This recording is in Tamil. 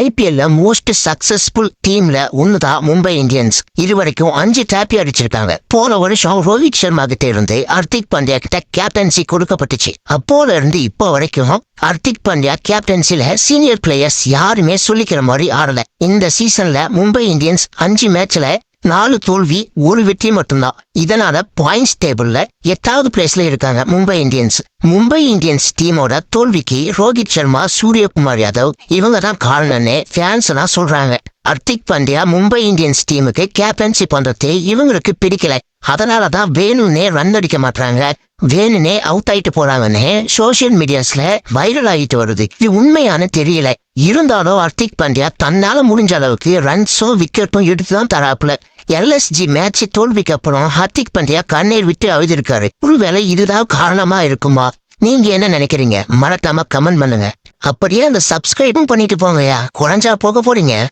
ஐபிஎல்ல மோஸ்ட் சக்சஸ்ஃபுல் டீம்ல ஒண்ணுதான் மும்பை இந்தியன்ஸ். இதுவரைக்கும் அஞ்சு டாப்பி அடிச்சிருக்காங்க. போன வருஷம் ரோஹித் சர்மா கிட்ட இருந்து ஹர்திக் பாண்டியா கிட்ட கேப்டன்சி கொடுக்கப்பட்டுச்சு. அப்போல இருந்து இப்போ வரைக்கும் ஹர்திக் பாண்டியா கேப்டன்சில சீனியர் பிளேயர்ஸ் யாருமே சொல்லிக்கிற மாதிரி ஆடல. இந்த சீசன்ல மும்பை இந்தியன்ஸ் அஞ்சு மேட்ச்ல நாலு தோல்வி ஒரு வெற்றி மட்டும்தான். இதனால பாயிண்ட்ஸ் டேபிள்ல எட்டாவது பிளேஸ்ல இருக்காங்க மும்பை இந்தியன்ஸ். மும்பை இந்தியன்ஸ் டீமோட தோல்விக்கு ரோஹித் சர்மா சூரியகுமார் யாதவ் இவங்க தான் காரணம்னு ஃபேன்ஸ் எல்லாம் சொல்றாங்க. ஹர்திக் பாண்டியா மும்பை இந்தியன்ஸ் டீமுக்கு கேப்டன்சி பண்றது இவங்களுக்கு பிடிக்கல. அதனால தான் வேணும்னே ரன் அடிக்க மாட்டாங்க வேணுனே அவுட் ஆயிட்டு போறாங்கன்னு சோசியல் மீடியாஸ்ல வைரல் ஆகிட்டு வருது. இது உண்மையான தெரியல. இருந்தாலும் ஹர்திக் பாண்டியா தன்னால முடிஞ்ச அளவுக்கு ரன்ஸும் விக்கெட்டும் எடுத்து தான் தராப்புல. எல்எஸ்ஜி மேட்ச் தோல்விக்கு அப்புறம் ஹர்திக் பாண்டியா கண்ணீர் விட்டு அழுதிருக்காரு. ஒருவேளை இதுதான் காரணமா இருக்குமா? நீங்க என்ன நினைக்கிறீங்க? மறக்காம கமெண்ட் பண்ணுங்க. அப்படியே அந்த சப்ஸ்கிரைபும் பண்ணிட்டு போங்கயா குறைஞ்சா போக போறீங்க.